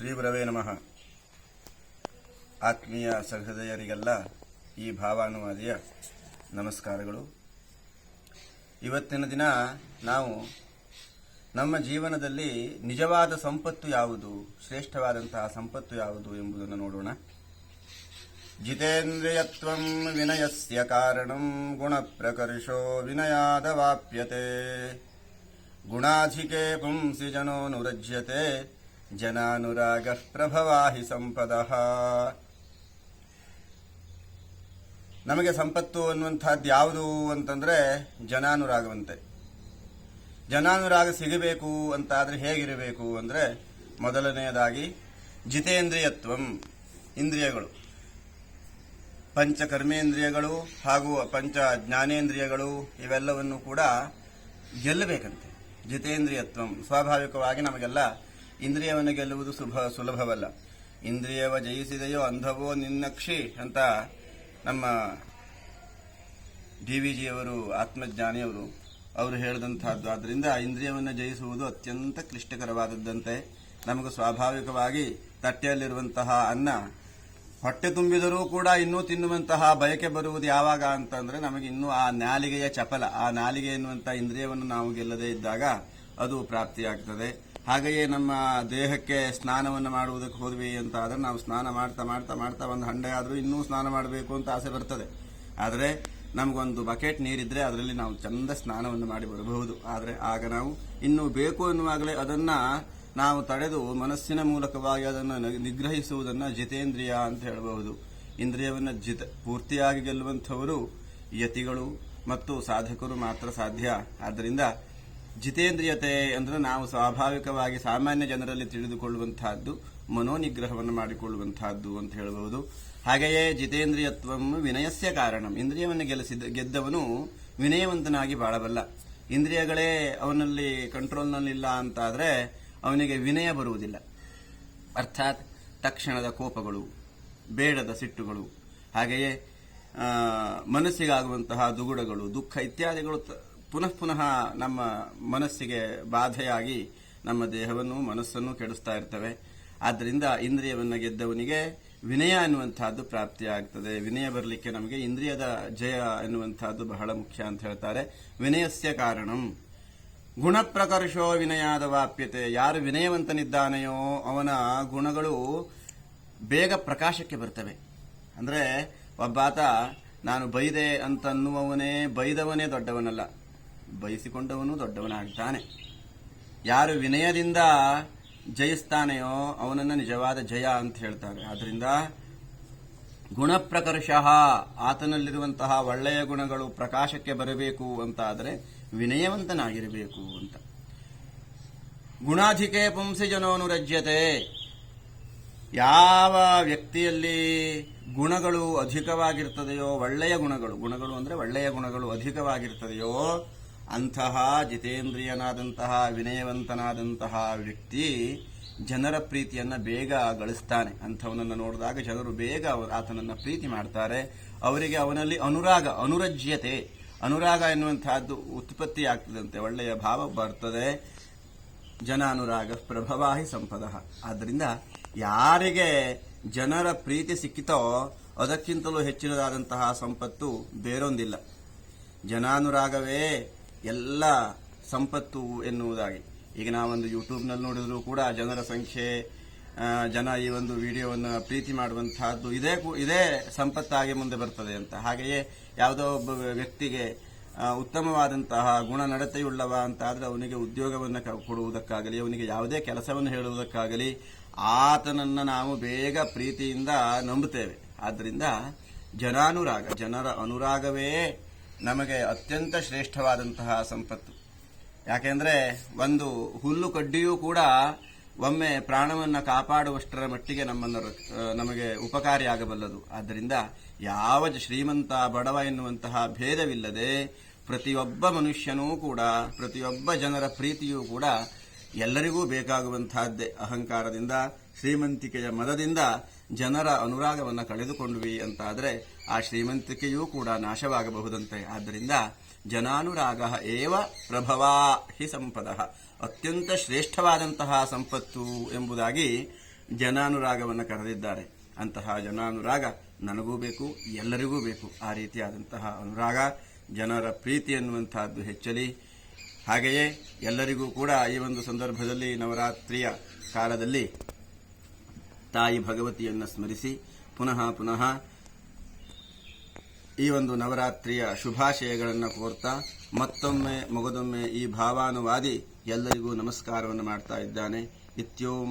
ಶ್ರೀ ಗುರವೇ ನಮಃ. ಆತ್ಮೀಯ ಸಹೃದಯರಿಗೆಲ್ಲ ಈ ಭಾವಾನುವಾದಿಯ ನಮಸ್ಕಾರಗಳು. ಇವತ್ತಿನ ದಿನ ನಾವು ನಮ್ಮ ಜೀವನದಲ್ಲಿ ನಿಜವಾದ ಸಂಪತ್ತು ಯಾವುದು, ಶ್ರೇಷ್ಠವಾದಂತಹ ಸಂಪತ್ತು ಯಾವುದು ಎಂಬುದನ್ನು ನೋಡೋಣ. ಜಿತೇಂದ್ರಿಯತ್ವ ವಿನಯಸ್ಯ ಕಾರಣಂ ಗುಣಪ್ರಕರ್ಷೋ ವಿನಯಾದವಾಪ್ಯತೆ ಗುಣಾಧಿಕೆ ಪುಂಸಿ ಜನೋನುರಜ್ಯತೆ ಜನಾನುರಾಗ ಪ್ರಭವಾ ಹಿ ಸಂಪದಃ. ನಮಗೆ ಸಂಪತ್ತು ಅನ್ನುವಂಥದ್ದು ಯಾವುದು ಅಂತಂದ್ರೆ ಜನಾನುರಾಗವಂತೆ. ಜನಾನುರಾಗ ಸಿಗಬೇಕು ಅಂತಾದ್ರೆ ಹೇಗಿರಬೇಕು ಅಂದ್ರೆ ಮೊದಲನೆಯದಾಗಿ ಜಿತೇಂದ್ರಿಯತ್ವಂ, ಇಂದ್ರಿಯಗಳು. ಪಂಚ ಕರ್ಮೇಂದ್ರಿಯಗಳು ಹಾಗೂ ಪಂಚ ಜ್ಞಾನೇಂದ್ರಿಯಗಳು ಇವೆಲ್ಲವನ್ನು ಕೂಡ ಗೆಲ್ಲಬೇಕಂತೆ. ಜಿತೇಂದ್ರಿಯತ್ವಂ. ಸ್ವಾಭಾವಿಕವಾಗಿ ನಮಗೆಲ್ಲ ಇಂದ್ರಿಯವನ್ನು ಗೆಲ್ಲುವುದು ಸುಭ, ಸುಲಭವಲ್ಲ. ಇಂದ್ರಿಯವ ಜಯಿಸಿದೆಯೋ ಅಂಧವೋ ನಿನ್ನಕ್ಷಿ ಅಂತ ನಮ್ಮ ಡಿ ವಿ ಜಿಯವರು, ಆತ್ಮಜ್ಞಾನಿಯವರು, ಅವರು ಹೇಳಿದಂತಹದ್ದು ಆದ್ದರಿಂದ ಇಂದ್ರಿಯವನ್ನು ಜಯಿಸುವುದು ಅತ್ಯಂತ ಕ್ಲಿಷ್ಟಕರವಾದದ್ದಂತೆ. ನಮಗೆ ಸ್ವಾಭಾವಿಕವಾಗಿ ತಟ್ಟೆಯಲ್ಲಿರುವಂತಹ ಅನ್ನ ಹೊಟ್ಟೆ ತುಂಬಿದರೂ ಕೂಡ ಇನ್ನೂ ತಿನ್ನುವಂತಹ ಬಯಕೆ ಬರುವುದು ಯಾವಾಗ ಅಂತಂದ್ರೆ ನಮಗೆ ಇನ್ನೂ ಆ ನಾಲಿಗೆಯ ಚಪಲ, ಆ ನಾಲಿಗೆ ಎನ್ನುವಂತಹ ಇಂದ್ರಿಯವನ್ನು ನಾವು ಗೆಲ್ಲದೇ ಇದ್ದಾಗ ಅದು ಪ್ರಾಪ್ತಿಯಾಗ್ತದೆ. ಹಾಗೆಯೇ ನಮ್ಮ ದೇಹಕ್ಕೆ ಸ್ನಾನವನ್ನು ಮಾಡುವುದಕ್ಕೆ ಹೋದ್ವಿ ಅಂತ ಆದ್ರೆ ನಾವು ಸ್ನಾನ ಮಾಡ್ತಾ ಮಾಡ್ತಾ ಮಾಡ್ತಾ ಒಂದು ಹಂಡೆ ಆದರೂ ಇನ್ನೂ ಸ್ನಾನ ಮಾಡಬೇಕು ಅಂತ ಆಸೆ ಬರ್ತದೆ. ಆದರೆ ನಮಗೊಂದು ಬಕೆಟ್ ನೀರಿದ್ರೆ ಅದರಲ್ಲಿ ನಾವು ಚಂದ ಸ್ನಾನವನ್ನು ಮಾಡಿ ಬರಬಹುದು. ಆದರೆ ಆಗ ನಾವು ಇನ್ನೂ ಬೇಕು ಎನ್ನುವಾಗಲೇ ಅದನ್ನ ನಾವು ತಡೆದು ಮನಸ್ಸಿನ ಮೂಲಕವಾಗಿ ಅದನ್ನು ನಿಗ್ರಹಿಸುವುದನ್ನು ಜಿತೇಂದ್ರಿಯ ಅಂತ ಹೇಳಬಹುದು. ಇಂದ್ರಿಯವನ್ನು ಜಿತ, ಪೂರ್ತಿಯಾಗಿ ಗೆಲ್ಲುವಂಥವರು ಯತಿಗಳು ಮತ್ತು ಸಾಧಕರು ಮಾತ್ರ ಸಾಧ್ಯ. ಆದ್ದರಿಂದ ಜಿತೇಂದ್ರಿಯತೆ ಅಂದ್ರೆ ನಾವು ಸ್ವಾಭಾವಿಕವಾಗಿ ಸಾಮಾನ್ಯ ಜನರಲ್ಲಿ ತಿಳಿದುಕೊಳ್ಳುವಂತಹದ್ದು, ಮನೋನಿಗ್ರಹವನ್ನು ಮಾಡಿಕೊಳ್ಳುವಂತಹದ್ದು ಅಂತ ಹೇಳಬಹುದು. ಹಾಗೆಯೇ ಜಿತೇಂದ್ರಿಯತ್ವ ವಿನಯಸ್ಯ ಕಾರಣ. ಇಂದ್ರಿಯವನ್ನು ಗೆಲ್ಲಿಸಿದ, ಗೆದ್ದವನು ವಿನಯವಂತನಾಗಿ ಬಾಳಬಲ್ಲ. ಇಂದ್ರಿಯಗಳೇ ಅವನಲ್ಲಿ ಕಂಟ್ರೋಲ್ನಲ್ಲಿಲ್ಲ ಅಂತಾದ್ರೆ ಅವನಿಗೆ ವಿನಯ ಬರುವುದಿಲ್ಲ. ಅರ್ಥಾತ್ ತಕ್ಷಣದ ಕೋಪಗಳು, ಬೇಡದ ಸಿಟ್ಟುಗಳು, ಹಾಗೆಯೇ ಮನಸ್ಸಿಗಾಗುವಂತಹ ದುಗುಡಗಳು, ದುಃಖ ಇತ್ಯಾದಿಗಳು ಪುನಃ ಪುನಃ ನಮ್ಮ ಮನಸ್ಸಿಗೆ ಬಾಧೆಯಾಗಿ ನಮ್ಮ ದೇಹವನ್ನು, ಮನಸ್ಸನ್ನು ಕೆಡಿಸ್ತಾ ಇರ್ತವೆ. ಆದ್ದರಿಂದ ಇಂದ್ರಿಯವನ್ನು ಗೆದ್ದವನಿಗೆ ವಿನಯ ಎನ್ನುವಂತಹದ್ದು ಪ್ರಾಪ್ತಿಯಾಗ್ತದೆ. ವಿನಯ ಬರಲಿಕ್ಕೆ ನಮಗೆ ಇಂದ್ರಿಯದ ಜಯ ಎನ್ನುವಂತಹದ್ದು ಬಹಳ ಮುಖ್ಯ ಅಂತ ಹೇಳ್ತಾರೆ. ವಿನಯಸ್ಯ ಕಾರಣಂ. ಗುಣಪ್ರಕರ್ಷೋ ವಿನಯಾದ ವಾಪ್ಯತೆ. ಯಾರು ವಿನಯವಂತನಿದ್ದಾನೆಯೋ ಅವನ ಗುಣಗಳು ಬೇಗ ಪ್ರಕಾಶಕ್ಕೆ ಬರ್ತವೆ. ಅಂದ್ರೆ ಒಬ್ಬಾತ, ನಾನು ಬೈದೆ ಅಂತನ್ನುವವನೇ ಬೈದವನೇ ದೊಡ್ಡವನಲ್ಲ. ಬಯಸಿಕೊಂಡವನು ದೊಡ್ಡವನಾಗ್ತಾನೆ ಯಾರು ವಿನಯದಿಂದ ಜಯಿಸ್ತಾನೆಯೋ ಅವನನ್ನ ನಿಜವಾದ ಜಯ ಅಂತ ಹೇಳ್ತಾರೆ. ಆದ್ದರಿಂದ ಗುಣಪ್ರಕರ್ಷ ಆತನಲ್ಲಿರುವಂತಹ ಒಳ್ಳೆಯ ಗುಣಗಳು ಪ್ರಕಾಶಕ್ಕೆ ಬರಬೇಕು ಅಂತಾದರೆ ವಿನಯವಂತನಾಗಿರಬೇಕು ಅಂತ. ಗುಣಾಧಿಕೆ ಪುಂಸಿ ಜನೋನುರಜ್ಯತೆ ಯಾವ ವ್ಯಕ್ತಿಯಲ್ಲಿ ಗುಣಗಳು ಅಧಿಕವಾಗಿರ್ತದೆಯೋ ಒಳ್ಳೆಯ ಗುಣಗಳು ಗುಣಗಳು ಅಂದ್ರೆ ಒಳ್ಳೆಯ ಗುಣಗಳು ಅಧಿಕವಾಗಿರ್ತದೆಯೋ ಅಂತಹ ಜಿತೇಂದ್ರಿಯನಾದಂತಹ, ವಿನಯವಂತನಾದಂತಹ ವ್ಯಕ್ತಿ ಜನರ ಪ್ರೀತಿಯನ್ನ ಬೇಗ ಗಳಿಸ್ತಾನೆ. ಅಂಥವನನ್ನು ನೋಡಿದಾಗ ಜನರು ಬೇಗ ಆತನನ್ನು ಪ್ರೀತಿ ಮಾಡ್ತಾರೆ. ಅವರಿಗೆ ಅವನಲ್ಲಿ ಅನುರಾಗ, ಅನುರಜ್ಯತೆ. ಅನುರಾಗ ಎನ್ನುವಂತಹದ್ದು ಉತ್ಪತ್ತಿ ಆಗ್ತದಂತೆ. ಒಳ್ಳೆಯ ಭಾವ ಬರ್ತದೆ. ಜನಾನುರಾಗ ಪ್ರಭವಾಹಿ ಸಂಪದ. ಆದ್ದರಿಂದ ಯಾರಿಗೆ ಜನರ ಪ್ರೀತಿ ಸಿಕ್ಕಿತೋ ಅದಕ್ಕಿಂತಲೂ ಹೆಚ್ಚಿನದಾದಂತಹ ಸಂಪತ್ತು ಬೇರೊಂದಿಲ್ಲ. ಜನಾನುರಾಗವೇ ಎಲ್ಲ ಸಂಪತ್ತು ಎನ್ನುವುದಾಗಿ. ಈಗ ನಾವೊಂದು ಯೂಟ್ಯೂಬ್ನಲ್ಲಿ ನೋಡಿದ್ರು ಕೂಡ ಜನರ ಸಂಖ್ಯೆ ಜನ ಈ ಒಂದು ವಿಡಿಯೋವನ್ನು ಪ್ರೀತಿ ಮಾಡುವಂತಹದ್ದು ಇದೇ ಇದೇ ಸಂಪತ್ತಾಗಿ ಮುಂದೆ ಬರ್ತದೆ ಅಂತ. ಹಾಗೆಯೇ ಯಾವುದೋ ಒಬ್ಬ ವ್ಯಕ್ತಿಗೆ ಉತ್ತಮವಾದಂತಹ ಗುಣ ನಡತೆಯುಳ್ಳವ ಅಂತ ಆದರೆ ಅವನಿಗೆ ಉದ್ಯೋಗವನ್ನು ಕೊಡುವುದಕ್ಕಾಗಲಿ, ಅವನಿಗೆ ಯಾವುದೇ ಕೆಲಸವನ್ನು ಹೇಳುವುದಕ್ಕಾಗಲಿ, ಆತನನ್ನು ನಾವು ಬೇಗ ಪ್ರೀತಿಯಿಂದ ನಂಬುತ್ತೇವೆ. ಆದ್ದರಿಂದ ಜನಾನುರಾಗ, ಜನರ ಅನುರಾಗವೇ ನಮಗೆ ಅತ್ಯಂತ ಶ್ರೇಷ್ಠವಾದಂತಹ ಸಂಪತ್ತು. ಯಾಕೆಂದ್ರೆ ಒಂದು ಹುಲ್ಲು ಕಡ್ಡಿಯೂ ಕೂಡ ಒಮ್ಮೆ ಪ್ರಾಣವನ್ನು ಕಾಪಾಡುವಷ್ಟರ ಮಟ್ಟಿಗೆ ನಮ್ಮನ್ನು ನಮಗೆ ಉಪಕಾರಿಯಾಗಬಲ್ಲದು. ಆದ್ದರಿಂದ ಯಾವ ಶ್ರೀಮಂತ, ಬಡವ ಎನ್ನುವಂತಹ ಭೇದವಿಲ್ಲದೆ ಪ್ರತಿಯೊಬ್ಬ ಮನುಷ್ಯನೂ ಕೂಡ, ಪ್ರತಿಯೊಬ್ಬ ಜನರ ಪ್ರೀತಿಯೂ ಕೂಡ ಎಲ್ಲರಿಗೂ ಬೇಕಾಗುವಂತಹದ್ದೇ ಅಹಂಕಾರದಿಂದ, ಶ್ರೀಮಂತಿಕೆಯ ಮದದಿಂದ ಜನರ ಅನುರಾಗವನ್ನು ಕಳೆದುಕೊಂಡ್ವಿ ಅಂತಾದರೆ ಆ ಶ್ರೀಮಂತಿಕೆಯೂ ಕೂಡ ನಾಶವಾಗಬಹುದಂತೆ. ಆದ್ದರಿಂದ ಜನಾನುರಾಗ ಏವ ಪ್ರಭವಾ ಹಿ ಸಂಪದ. ಅತ್ಯಂತ ಶ್ರೇಷ್ಠವಾದಂತಹ ಸಂಪತ್ತು ಎಂಬುದಾಗಿ ಜನಾನುರಾಗವನ್ನು ಕರೆದಿದ್ದಾರೆ. ಅಂತಹ ಜನಾನುರಾಗ ನನಗೂ ಬೇಕು, ಎಲ್ಲರಿಗೂ ಬೇಕು. ಆ ರೀತಿಯಾದಂತಹ ಅನುರಾಗ ಜನರ ಪ್ರೀತಿ ಎನ್ನುವಂತಹದ್ದು ಹೆಚ್ಚಲಿ. ಹಾಗೆಯೇ ಎಲ್ಲರಿಗೂ ಕೂಡ ಈ ಒಂದು ಸಂದರ್ಭದಲ್ಲಿ ನವರಾತ್ರಿಯ ಕಾಲದಲ್ಲಿ ತಾಯಿ ಭಗವತಿಯನ್ನು ಸ್ಮರಿಸಿ ಪುನಃ ಪುನಃ ಈ ಒಂದು ನವರಾತ್ರಿಯ ಶುಭಾಶಯಗಳನ್ನು ಕೋರ್ತಾ ಮತ್ತೊಮ್ಮೆ ಮೊಗದೊಮ್ಮೆ ಈ ಭಾವಾನುವಾದಿ ಎಲ್ಲರಿಗೂ ನಮಸ್ಕಾರವನ್ನು ಮಾಡ್ತಾ ಇದ್ದಾನೆ. ಇತ್ಯೋಂ